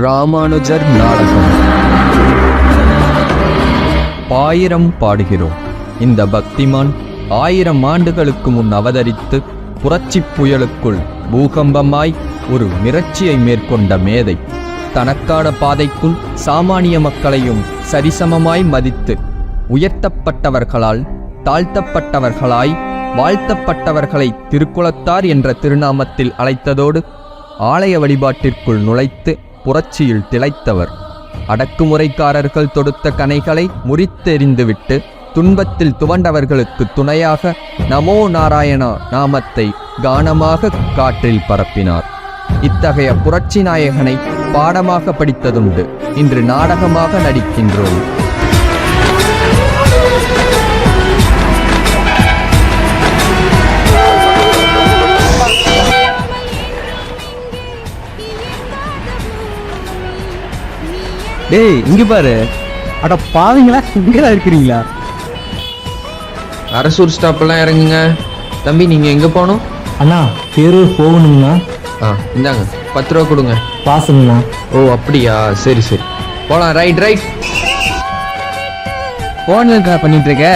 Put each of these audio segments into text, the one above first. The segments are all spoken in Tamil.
ராமானுஜர் நாடகம். பாயிரம் பாடுகிறோம். இந்த பக்திமான் ஆயிரம் ஆண்டுகளுக்கு முன் அவதரித்து புரட்சிப் புயலுக்குள் பூகம்பமாய் ஒரு மிரட்சியை மேற்கொண்ட மேதை தனக்கான பாதைக்குள் சாமானிய மக்களையும் சரிசமமாய் மதித்து உயர்த்தப்பட்டவர்களால் தாழ்த்தப்பட்டவர்களாய் வாழ்த்தப்பட்டவர்களை திருக்குலத்தார் என்ற திருநாமத்தில் அழைத்ததோடு ஆலய வழிபாட்டிற்குள் நுழைத்து புரட்சியில் திளைத்தவர். அடக்குமுறைக்காரர்கள் தொடுத்த கனைகளை முறித்தெறிந்துவிட்டு துன்பத்தில் துவண்டவர்களுக்கு துணையாக நமோ நாராயணா நாமத்தை கானமாக காற்றில் பரப்பினார். இத்தகைய புரட்சி நாயகனை பாடமாக படித்ததுண்டு. இன்று நாடகமாக நடிக்கின்றோம். டேய் இங்க பாரு. அட பாவீங்களா இங்கதான் இருக்கிறீங்களா? அரசூர் ஸ்டாப்லாம் இறங்குங்க. தம்பி நீங்க எங்க போகணும்? அண்ணா பேரூர் போகணும்னா ஆ இந்தாங்க பத்து ரூபா கொடுங்க. பாசங்கண்ணா ஓ அப்படியா? சரி சரி. போலாம் ரைட் ரைட். போன்ல பண்ணிட்டு இருக்க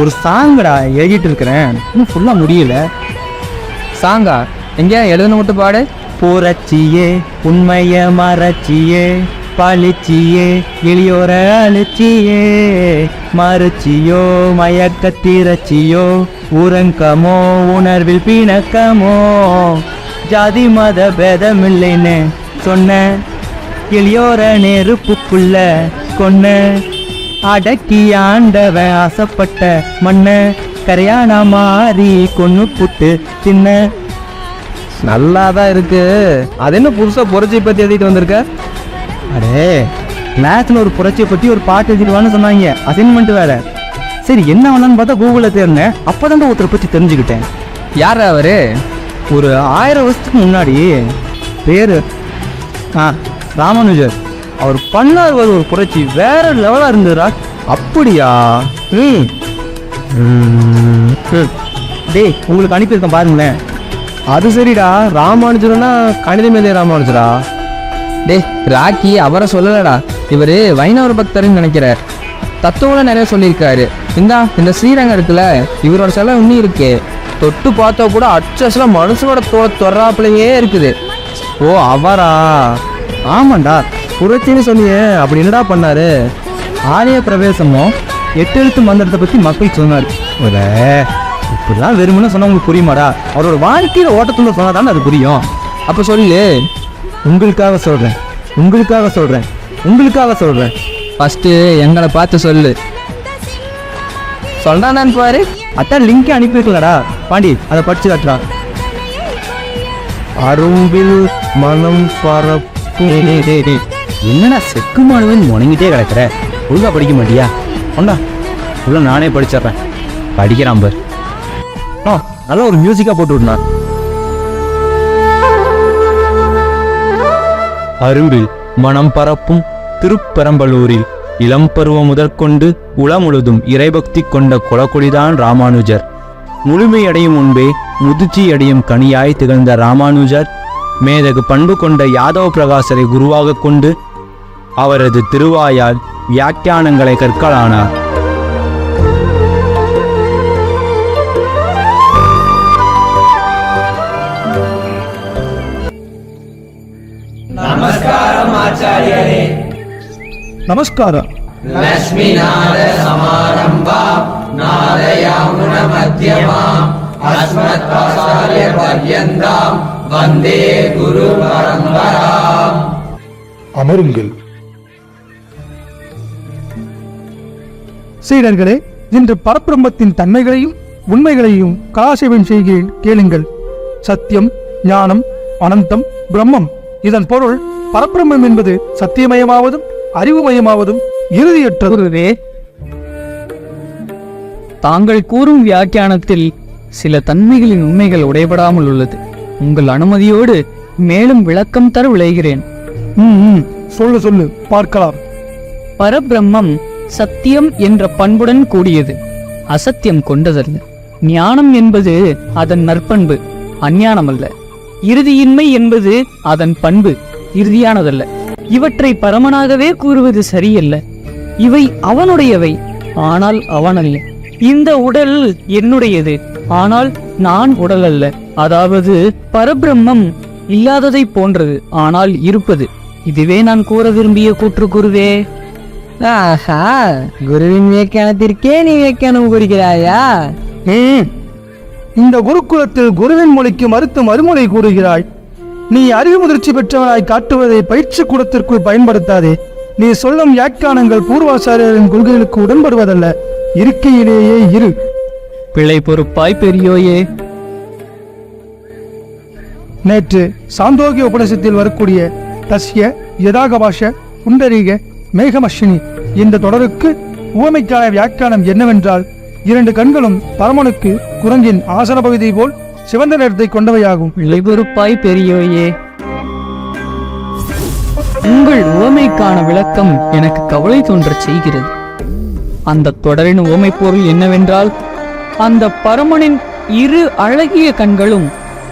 ஒரு சாங்கடா எழுதிட்டு இருக்கிறேன். இன்னும் ஃபுல்லா முடியல. சாங்கா எங்க எழுதுன மட்டும் பாடு. புரட்சியே உண்மைய மறச்சியே. பழிச்சியே எளியோர அழிச்சியே. மறுச்சியோ மயக்கத்திரச்சியோ உறங்கமோ உணர்வில் பிணக்கமோ. ஜாதி மத பேதமில்லைன்னு சொன்ன எளியோர நெருப்புக்குள்ள கொன்ன அடக்கி ஆண்டவன் ஆசைப்பட்ட மண்ண கரையான மாறி கொன்னு புட்டு தின்ன. நல்லா தான் இருக்கு. அது என்ன புதுசா புரட்சியை பத்தி எழுதிட்டு வந்திருக்க? அடே மேத்ல ஒரு புரட்சியை பத்தி ஒரு பாட்டு எழுதிடுவான்னு சொன்னாங்க. அசைன்மெண்ட் வேற. சரி என்ன வேணான்னு பார்த்தா கூகுளில் தேர்னேன் அப்பதான் ஒருத்தரை பத்தி தெரிஞ்சுக்கிட்டேன். யார் அவரு? ஒரு ஆயிரம் வருஷத்துக்கு முன்னாடி பேரு ஆ ராமானுஜர். அவர் பண்ணார் ஒரு ஒரு புரட்சி வேற லெவலா இருந்ததுடா. அப்படியா? ம். டேய் உங்களுக்கு அனுப்பியிருக்கேன் பாருங்களேன். அது சரிடா. ராமானுஜர்னா கணித மேலே ராமானுஜரா? டேய் ராக்கி அவரை சொல்லலடா. இவர் வைணவர் பக்தர்னு நினைக்கிறார். தத்துவம் நிறைய சொல்லியிருக்காரு. இந்தா இந்த ஸ்ரீரங்கம் இருக்குல்ல இவரோட சிலை இன்னும் இருக்கு. தொட்டு பார்த்தா கூட அச்சஸ்ல மனுஷனோட தோல் தொறாப்புலயே இருக்குது. ஓ அவரா? ஆமாண்டா புரட்சின்னு சொன்னியே அப்படி என்னடா பண்ணாரு? ஆலய பிரவேசமும் எட்டு எழுத்து மந்திரத்தை பற்றி மக்கள் சொன்னார். ஒரே இப்படிலாம் வெறுமனு சொன்னா உங்களுக்கு புரியுமாடா? அவரோட வாழ்க்கையில் ஓட்டத்துல சொன்னா தானே அது புரியும். அப்போ சொல்லு உங்களுக்காக சொல்றேன். உங்களுக்காக சொல்றேன். உங்களுக்காக சொல்றேன். ஃபர்ஸ்ட் எங்களை பார்த்து சொல்லு. சொல்றான் பாரு. அத்தான் லிங்க் அனுப்பியிருக்கலடா. பாண்டி அதை படிச்சு காட்டுறா அரும்பில் மனம் பரப்பு என்னடா செக்கு மாடுவன் முணங்கிட்டே கிடக்குற? ஒழுங்கா படிக்க மாட்டியா? கொண்டா. உள்ள நானே படிச்சிடுறேன். படிக்கிறான் பார். ஆ நல்ல ஒரு மியூசிக்கா போட்டு விடணும் அரும்பில் மனம் பரப்பும் திருப்பெரம்பலூரில் இளம் பருவம் முதற்கொண்டு உளமுழுதும் இறைபக்தி கொண்ட குலக்குடிதான் ராமானுஜர். முழுமையடையும் முன்பே முதிர்ச்சியடையும் கனியாய் திகழ்ந்த ராமானுஜர் மேதகு பண்பு கொண்ட யாதவ பிரகாசரை குருவாகக் கொண்டு அவரது திருவாயால் வியாக்கியானங்களை கற்கலானார் ನಮಸ್ಕಾರ அமருங்கள் சீடர்களே இன்று பரபிரம்மத்தின் தன்மைகளையும் உண்மைகளையும் கலாசேவன் செய்கிறேன் கேளுங்கள் சத்தியம் ஞானம் அனந்தம் பிரம்மம் இதன் பொருள் பரபிரம்மம் என்பது சத்தியமயமாவதும் அறிவுமயமாவதும் இறுதியற்றதுவே தாங்கள் கூறும் வியாக்கியானத்தில் சில தன்மைகளின் உண்மைகள் உடைபடாமல் உள்ளது. உங்கள் அனுமதியோடு மேலும் விளக்கம் தர விளைகிறேன் சொல்லு சொல்லு பார்க்கலாம். பரபிரம்மம் சத்தியம் என்ற பண்புடன் கூடியது. அசத்தியம் கொண்டதல்ல. ஞானம் என்பது அதன் நற்பண்பு அஞ்ஞானம் அல்ல இறுதியின்மை என்பது அதன் பண்பு. இறுதியானதல்ல. இவற்றை பரமனாகவே கூறுவது சரியல்ல. இவை அவனுடையவை ஆனால் அவனல்ல. இந்த உடல் என்னுடையது ஆனால் நான் உடல் அல்ல அதாவது பரபிரம்மம் இல்லாததை போன்றது ஆனால் இருப்பது. இதுவே நான் கூற விரும்பிய கூற்று குருவே ஆஹா குருவின் வியாக்கியானத்திற்கே நீ வியாக்கியானம் கூறுகிறாயா. இந்த குருகுலத்தில் குருவின் மொழிக்கு மறுத்து மறுமொழி கூறுகிறாய் நீ அறிவு முதிர்ச்சி பெற்றவனாய் காட்டுவதை பயிற்சி கூடத்திற்குள் பயன்படுத்தாதே. நீ சொல்லும் வியாக்கியானங்கள் பூர்வாச்சாரியரின் கொள்கைகளுக்கு உடன்படுவதல்ல. இருக்கையிலேயே இரு. பிழை பொறுப்பாய் பெரியோயே. நேற்று சாந்தோக்கிய உபநிஷத்தில் வரக்கூடிய தஸ்ய யதாகபாஷ புண்டரீக மேகமஷினி இந்த தொடருக்கு உவமைக்கான வியாக்கியானம் என்னவென்றால் இரண்டு கண்களும் பரமனுக்கு குரங்கின் ஆசன பகுதி போல் சிவந்த நிறத்தை கொண்டவையாகும். பொறுப்பாய் பெரியோயே உங்கள் உவமைக்கான விளக்கம் எனக்கு கவலை தோன்றச் செய்கிறது. அந்த தொடரின் உவமை பொருள் என்னவென்றால் அந்த பரமனின் இரு அழகிய கண்களும்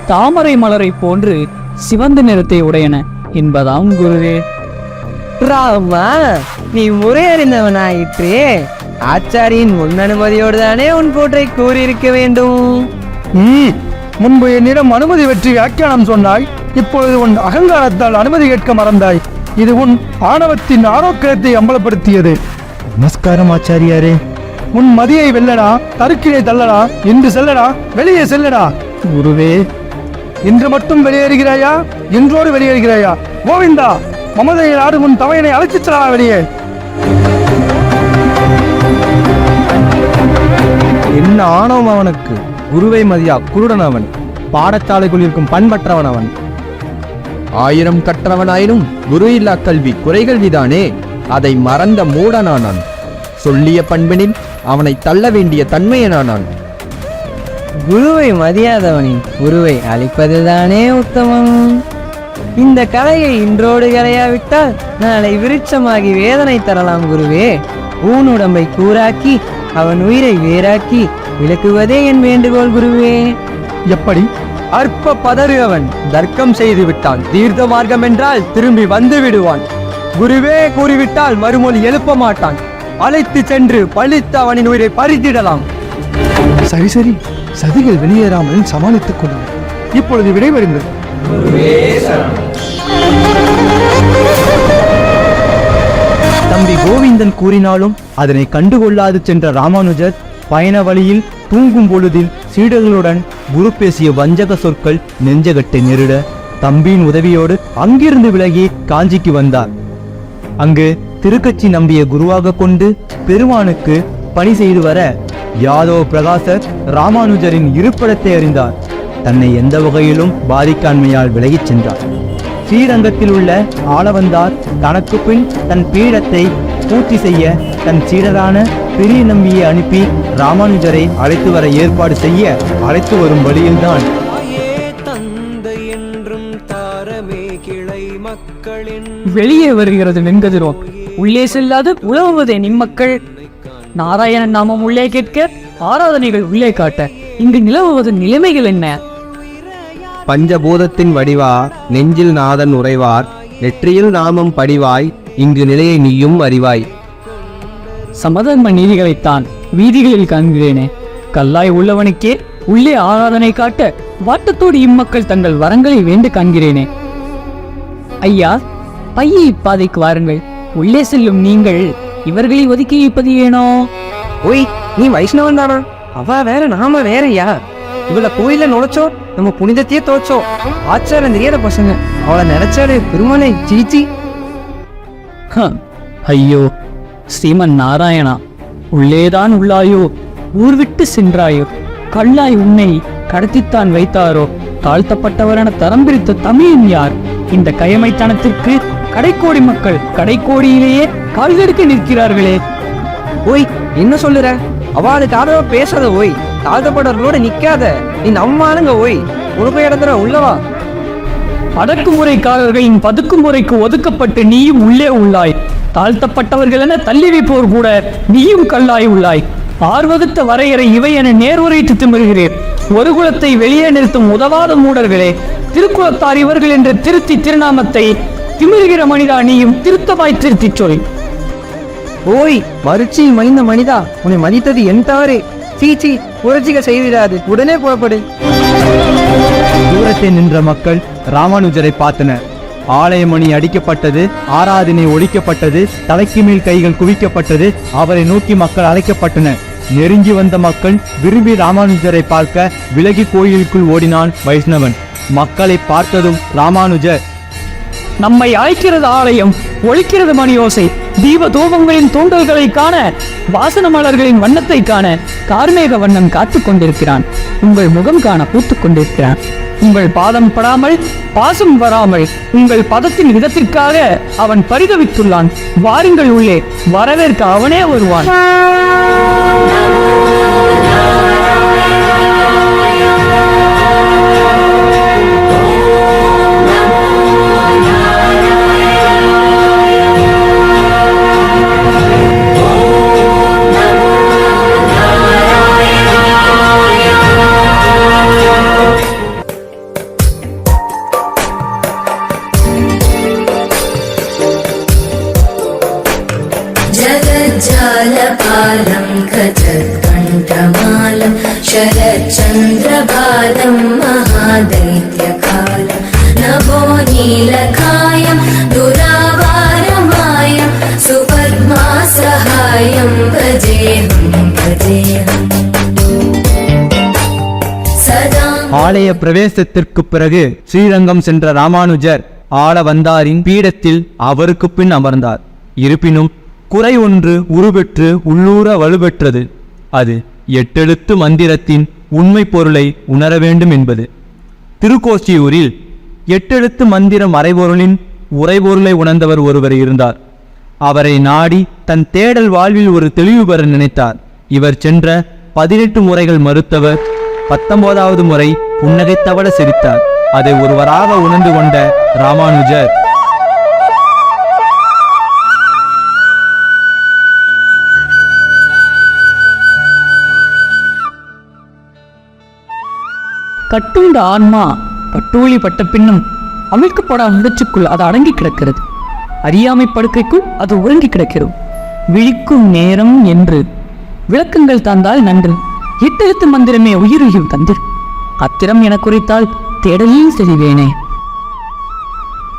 தாமரை மலரை போன்று சிவந்த நிறத்தை உடையன என்பதாம் குருவே. ராமா நீ முறையறிந்தவனாயிற்றே. ஆச்சாரியின் முன் அனுமதியோடு தானே உன் கூற்றை கூறியிருக்க வேண்டும்? முன்பு என்னிடம் அனுமதி வெற்றி வியாக்கியானம் சொன்னாய் இப்பொழுது உன் அகங்காரத்தால் அனுமதி கேட்க மறந்தாய். இது உன் ஆணவத்தின் ஆரோக்கியத்தை அம்பலப்படுத்தியது. நமஸ்காரம் ஆச்சாரியாரே. உன் மதியை வெல்லடா தருக்கினை தள்ளடா இன்று செல்லடா வெளியே செல்லடா. குருவே. இன்று மட்டும் வெளியேறுகிறாயா? இன்றோடு வெளியேறுகிறாயா? கோவிந்தா மமதையில் ஆடும் உன் தவையனை அழைத்துச் செல்லடா வெளியே. என்ன ஆணவம் அவனுக்கு? குருவை மதியா குருடன் அவன் பாடசாலைக்குள் இருக்கும் பண்பற்றவன் அவன் ஆயிரம் கற்றவனாயினும் குரு இல்லா கல்வி குறைகல்விதானே அதை மறந்த மூடனானான். சொல்லிய பண்பினில் அவனை தள்ள வேண்டிய தன்மையனானான். குருவை மதியாதவனின் குருவை அழிப்பதுதானே உத்தமம்? இந்த கலையை இன்றோடு கலையாவிட்டால் நாளை விருட்சமாகி வேதனை தரலாம் குருவே. ஊன் உடம்பை கூறாக்கி அவன் உயிரை வேறாக்கி விளக்குவதே என் வேண்டுகோள் குருவே. எப்படி? அற்ப பதறு அவன். தர்க்கம் செய்து விட்டான் தீர்த்த மார்க்கம் என்றால் திரும்பி வந்து விடுவான். குருவே கூறிவிட்டால் மறுமொழி எழுப்ப மாட்டான். அழைத்து சென்று பழித்து அவனின் உயிரை பறித்திடலாம். சரி சரி. சதிகள் வெளியேறாமல் சமாளித்துக் கொள்ளுங்கள். இப்பொழுது விடைபெறுங்கள். தம்பி கோவிந்தன் கூறினாலும் அதனை கண்டுகொள்ளாது சென்ற ராமானுஜர் பயண வழியில் தூங்கும் பொழுதில் சீடர்களுடன் குரு பேசிய வஞ்சக சொற்கள் நெஞ்சகட்டை நெருட தம்பியின் உதவியோடு அங்கிருந்து விலகி காஞ்சிக்கு வந்தார். அங்கு திருக்கச்சி நம்பிய குருவாக கொண்டு பெருமானுக்கு பணி செய்து வர யாதவ பிரகாசர் ராமானுஜரின் இருப்பிடத்தை அறிந்தார். தன்னை எந்த வகையிலும் பாதிக்காண்மையால் விலகிச் சென்றார். ஸ்ரீரங்கத்தில் உள்ள ஆளவந்தார் தனக்கு பின் தன் பீடத்தை பூர்த்தி செய்ய தன் சீடரான பெரிய நம்பியை அனுப்பி ராமானுஜரை அழைத்து வர ஏற்பாடு செய்ய அழைத்து வரும் வழியில்தான். வெளியே வருகிறது வெண்கதிரோன். உள்ளே செல்லாது உழவுவதே நிம்மக்கள் நாராயணன் நாமம் உள்ளே கேட்க ஆராதனைகள் உள்ளே காட்ட இங்கு நிலவுவதன் நிலைமைகள் என்ன? பஞ்சபூதத்தின் வடிவா நெஞ்சில் நாதன் உறைவார் நெற்றியில் நாமம் படிவாய் இங்கு நிலையை நீயும் அறிவாய். சமதர்ம நீதிகளைத்தான் வீதிகளில் காண்கிறேனே. கல்லாய் உள்ளவனுக்கே உள்ளே ஆராதனை காட்ட வாட்டத்தோடு இம்மக்கள் தங்கள் வரங்களை வேண்டு காண்கிறேனே. ஐயா பையை இப்பாதைக்கு வாருங்கள். உள்ளே செல்லும் நீங்கள் இவர்களை ஒதுக்கி வைப்பது ஏனோ? ஒய் நீ வைஷ்ணவன் தானா? அவ வேற நாம வேறயா இவள கோயில நுழைச்சோம் நம்ம புனிதத்தையே தோச்சோம் ஆச்சாரம் தெரியாத பசங்க. அவளை நினைச்சாலே பெருமாளை சீச்சி ஐயோ ஸ்ரீமன் நாராயணா உள்ளேதான் உள்ளாயோ? ஊர் விட்டு சென்றாயோ? கல்லாய் உன்னை கடத்தித்தான் வைத்தாரோ? தாழ்த்தப்பட்டவரென தரம் பிரித்த தமிழன் யார்? இந்த கயமைத்தனத்திற்கு கடைக்கோடி மக்கள் கடைக்கோடியிலேயே கால்கெடுக்க நிற்கிறார்களே. ஓய் என்ன சொல்லுற? அவளுக்கு ஆதரவா பேசாத ஓய். தாழ்த்தப்பட்டவர்களோட நிக்காத. நீ நம்ம ஆளுங்க ஓய். உனக்கு இடத்துல உள்ளவா அடக்குமுறைக்காரர்களின் பதுக்குமுறைக்கு ஒதுக்கப்பட்டு நீயும் உள்ளே உள்ளாய். தாழ்த்தப்பட்டவர்கள் என தள்ளி வைப்போர் கூட நீயும் கல்லாய் உள்ளாய். ஆர்வகுத்த வரையறை இவை என நேர்வரைத்து திமிருகிறேன் ஒரு குலத்தை வெளியே நிறுத்தும் உதவாத மூடர்களே திருக்குளத்தார் இவர்கள் என்ற திருத்தி திருநாமத்தை திமிருகிற மனிதா நீயும் திருத்தமாய் திருத்திச் சொல். ஓய் மறுச்சி மைந்த மனிதா உன்னை மதித்தது என் தவறே. சீச்சி புரட்சிக செய்திடாது உடனே புறப்படு. தூரத்தில் நின்ற மக்கள் ராமானுஜரை பார்த்தனர். ஆலயமணி அடிக்கப்பட்டது ஆராதனை ஒழிக்கப்பட்டது தலைக்கு மேல் கைகள் குவிக்கப்பட்டது அவரை நோக்கி மக்கள் அழைக்கப்பட்டனர் நெருங்கி வந்த மக்கள் விரும்பி ராமானுஜரை பார்க்க விலகி கோயிலுக்குள் ஓடினான் வைஷ்ணவன். மக்களை பார்த்ததும் ராமானுஜர் நம்மை அழைக்கிறது ஆலயம் ஒழிக்கிறது மணியோசை. தீப தூபங்களின் தூண்டல்களை காண வாசன மலர்களின் வண்ணத்தை காண கார்மேக வண்ணம் காத்துக் கொண்டிருக்கிறான். உங்கள் முகம் காண பூத்துக் கொண்டிருக்கிறான். உங்கள் பாதம் படாமல் பாசம் வராமல் உங்கள் பதத்தின் விதத்திற்காக அவன் பரிதவித்துள்ளான். வாருங்கள் உள்ளே வரவேற்க அவனே வருவான் பிரவேசத்திற்கு பிறகு ஸ்ரீரங்கம் சென்ற ராமானுஜர் ஆள வந்தாரின் பீடத்தில் அவருக்கு பின் அமர்ந்தார். இருப்பினும் குறை ஒன்று உருபெற்று உள்ளூர வலுப்பெற்றது அது எட்டெழுத்து மந்திரத்தின் உண்மை பொருளை உணர வேண்டும் என்பது. திருக்கோஷ்டியூரில் எட்டெழுத்து மந்திர மறைபொருளின் உரைபொருளை உணர்ந்தவர் ஒருவர் இருந்தார். அவரை நாடி தன் தேடல் வாழ்வில் ஒரு தெளிவு பெற நினைத்தார். இவர் சென்ற பதினெட்டு முறைகள் மறுத்தவர் பத்தொன்பதாவது முறை புன்னகைத்தவள சிரித்தார். அதை ஒருவராக உணர்ந்து கொண்ட ராமானுஜர் கட்டுண்ட ஆன்மா கட்டூழி பட்ட பின்னும் அமிழ்க்கப்படா முடிச்சுக்குள் அது அடங்கி கிடக்கிறது. அறியாமை படுக்கைக்குள் அது உறங்கி கிடக்கிறது. விழிக்கும் நேரம் என்று. விளக்கங்கள் தந்தால் நன்று. எட்டெழுத்து மந்திரமே உயிருகியும் தந்திரு. அத்திரம் என குறித்தால் தேடலில் செறிவேனே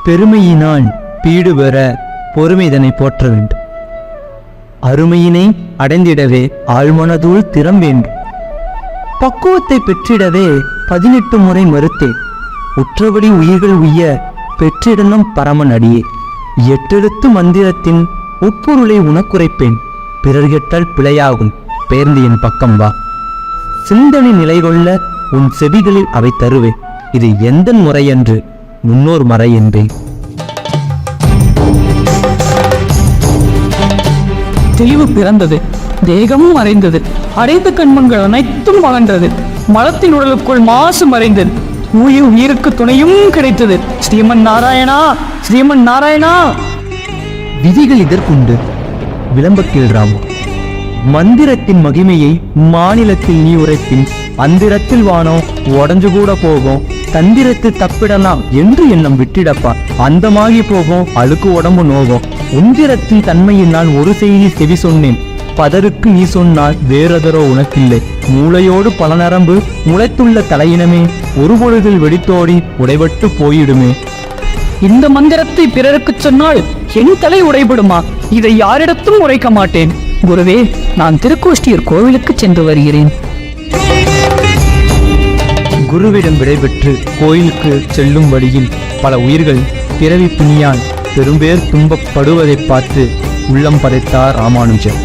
பெருமையினால் பீடு பெற பொறுமைதனை போற்ற வேண்டும். அருமையினை அடைந்திடவே ஆழ்மனதுள் திறம் வேண்டும். பக்குவத்தை பெற்றிடவே பதினெட்டு முறை மறுத்தேன் உற்றபடி உயிர்கள் உய்ய பெற்றிடனும் பரமன் அடியே. எட்டெழுத்து மந்திரத்தின் உட்பொருளை உனக்குரைப்பேன் பிறர் கெட்டால் பிழையாகும். பேர்ந்து என் பக்கம் வா. சிந்தனை நிலை கொள்ள உன் செவிகளில் அவை தருவேன் இது எந்த முறையன்று முன்னோர் மறை என்பேன் தெளிவு பிறந்தது தேகமும் மறைந்தது அடைந்த கண்மங்கள் அனைத்தும் மலர்ந்தது மலத்தின் உடலுக்குள் மாசு மறைந்தது உயிர் உயிருக்கு துணையும் கிடைத்தது. ஸ்ரீமன் நாராயணா ஸ்ரீமன் நாராயணா! விதிகள் இதற்குண்டு விளம்பக்கில் ராமு மந்திரத்தின் மகிமையை மாநிலத்தில் நீ உரைப்பின் அந்திரத்தில் வானோ உடஞ்சு கூட போகும். தந்திரத்து தப்பிடலாம் என்று எண்ணம் விட்டிடப்பா. அந்தமாகி போகும் அழுக்கு உடம்பு நோகும். உந்திரத்தின் தன்மையில் நான் ஒரு செய்தி செவி சொன்னேன். பதருக்கு நீ சொன்னால் வேறதரோ உனக்கில்லை. மூளையோடு பல நரம்பு முளைத்துள்ள தலையினமே ஒரு பொழுதில் வெடித்தோடி உடைபட்டு போயிடுமே. இந்த மந்திரத்தை பிறருக்கு சொன்னால் என் தலை உடைபடுமா? இதை யாரிடத்தும் உரைக்க மாட்டேன். குருவே நான் திருக்கோஷ்டியர் கோவிலுக்கு சென்று வருகிறேன். குருவிடம் விடைபெற்று கோயிலுக்கு செல்லும் வழியில் பல உயிர்கள் பிறவி பிணியால் பெரும்பேர் துன்பப்படுவதை பார்த்து உள்ளம் படைத்தார் ராமானுஜர்.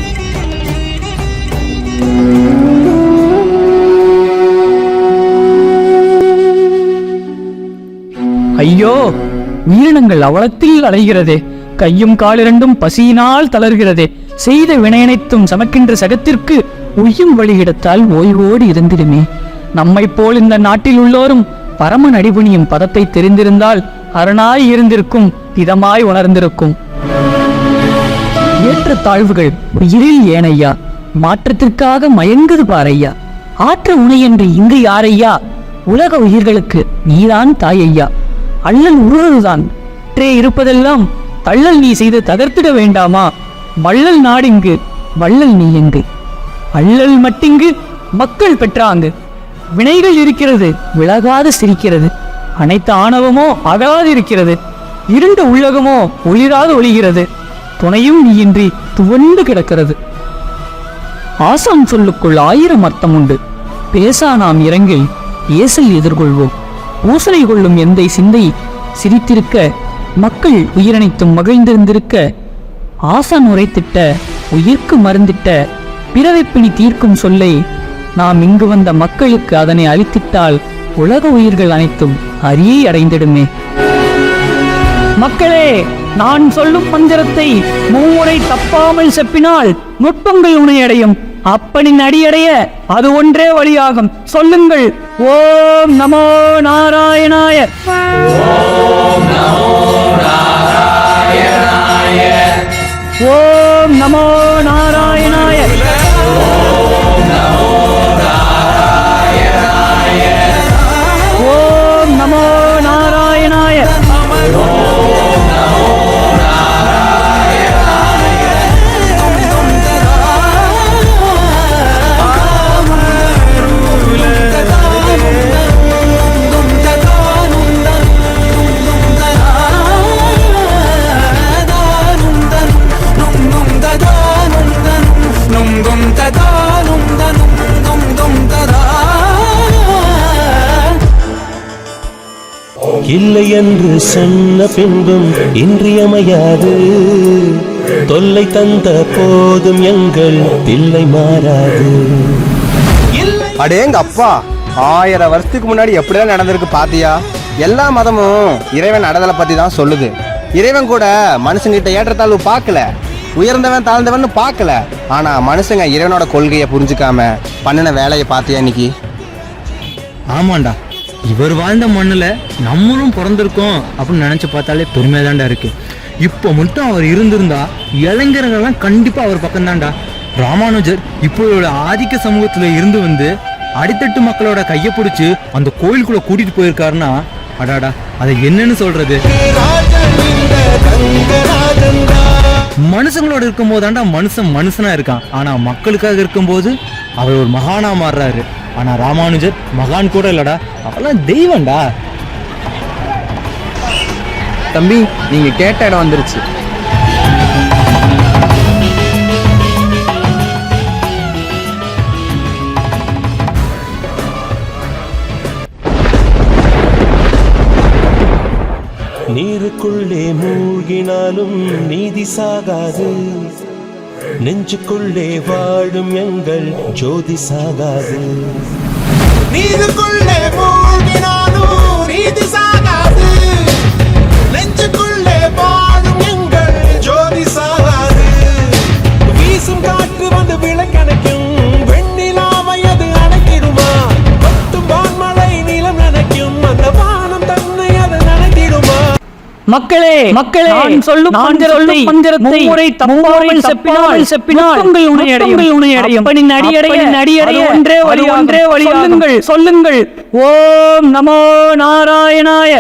ஐயோ உயிரினங்கள் அவலத்தில் அலைகிறதே. கையும் காலிரண்டும் பசியினால் தளர்கிறதே. செய்த வினையனைத்தும் சமக்கின்ற சகத்திற்கு உயும் வழி கிடைத்தால் ஓய்வோடு இருந்திடுமே. நம்மைப் போல் இந்த நாட்டில் உள்ளோரும் பரம நடிபுணியும் பதத்தை தெரிந்திருந்தால் அரணாய் இருந்திருக்கும் இதமாய் உணர்ந்திருக்கும். ஏற்ற தாழ்வுகள் உயிரில் ஏனையா மாற்றத்திற்காக மயங்குது பாரையா. ஆற்ற உணையன்று இங்கு யாரையா உலக உயிர்களுக்கு நீதான் தாயையா. அள்ளல் உருவதுதான் ட்ரே இருப்பதெல்லாம் தள்ளல் நீ செய்து தகர்த்திட வேண்டாமா? வள்ளல் நாடிங்கு வள்ளல் நீ எங்கு அள்ளல் மட்டிங்கு மக்கள் பெற்றாங்கு வினைகள் இருக்கிறது விலகாது சிரிக்கிறது. அனைத்து ஆணவமோ அகலாது இருக்கிறது. இருண்ட உள்ளகமோ ஒளிராது ஒளிகிறது. துணையும் நீயின்றி துவண்டு கிடக்கிறது. ஆசான் சொல்லுக்குள் ஆயிரம் அர்த்தம் உண்டு. பேசா நாம் இறங்கில் ஏசல் எதிர்கொள்வோம். பூசனை கொள்ளும் எந்தை சிந்தை சிரித்திருக்க மக்கள் உயிரனைத்தும் மகிழ்ந்திருந்திருக்க ஆசான் உரைத்திட்ட உயிர்க்கு மருந்திட்ட பிறவைப்பிணி தீர்க்கும் சொல்லை நாம் இங்கு வந்த மக்களுக்கு அதனை அளித்திட்டால் உலக உயிர்கள் அனைத்தும் அரியை அடைந்திடுமே. மக்களே நான் சொல்லும் மந்திரத்தை மூமுறை தப்பாமல் செப்பினால் நுட்பங்கள் உணையடையும் அப்பனின் அடியடைய அது ஒன்றே வழியாகும். சொல்லுங்கள் ஓம் நமோ நாராயணாய. ஓம் நமோ இல்லை என்று சொன்ன பின்பும் இன்றியமையாது. தொல்லை தந்த போதும் எங்கள் தில்லை மாறாது. அடேங்க அப்பா ஆயிரம் வருஷத்துக்கு முன்னாடி எப்படிலாம் நடந்திருக்கு பாத்தியா? எல்லா மதமும் இறைவன் அடதலை பத்தி தான் சொல்லுது. இறைவன் கூட மனுஷங்கிட்ட ஏற்றத்தாழ்வு பார்க்கல. உயர்ந்தவன் தாழ்ந்தவன் பார்க்கல. ஆனா மனுஷங்க இறைவனோட கொள்கையை புரிஞ்சுக்காம பண்ணின வேலையை பார்த்தியா இன்னைக்கு? ஆமாண்டா. இவர் வாழ்ந்த மண்ணில் நம்மளும் பிறந்திருக்கோம் அப்படின்னு நினச்சி பார்த்தாலே பெருமையாக தாண்டா இருக்குது இப்போ மட்டும் அவர் இருந்திருந்தா இளைஞர்கள்லாம் கண்டிப்பாக அவர் பக்கம்தான்டா. ராமானுஜர் இப்போ ஆதிக்க சமூகத்தில் இருந்து வந்து அடித்தட்டு மக்களோட கையை பிடிச்சி அந்த கோயிலுக்குள்ளே கூட்டிட்டு போயிருக்காருன்னா அடாடா அதை என்னன்னு சொல்றது? மனுஷங்களோட இருக்கும்போது தாண்டா மனுஷன் மனுஷனா இருக்கான். ஆனால் மக்களுக்காக இருக்கும்போது அவர் ஒரு மகானா மாறுறாரு. ஆனா ராமானுஜர் மகான் கூட இல்லடா. அவெல்லாம் தெய்வம்டா. தம்பி நீங்க கேட்ட இடம் வந்துருச்சு. நீருக்குள்ளே மூழ்கினாலும் நீதி சாகாது. நெஞ்சுக்குள்ளே வாழும் எங்கள் ஜோதி சாகாது நீருக்குள்ளே மூழ்கினாலும் மக்களே மக்களே சொல்லும் மந்திரத்தை மந்திரத்தை மூமுறை தப்பாமல் செப்பினால் செப்பினால் நுட்பங்கள் உனையடையும் உனையடையும் அப்பனின் அடியடைய அடியடைய ஒன்றே வழி ஒன்றே வழி சொல்லுங்கள் சொல்லுங்கள். ஓம் நமோ நாராயணாய.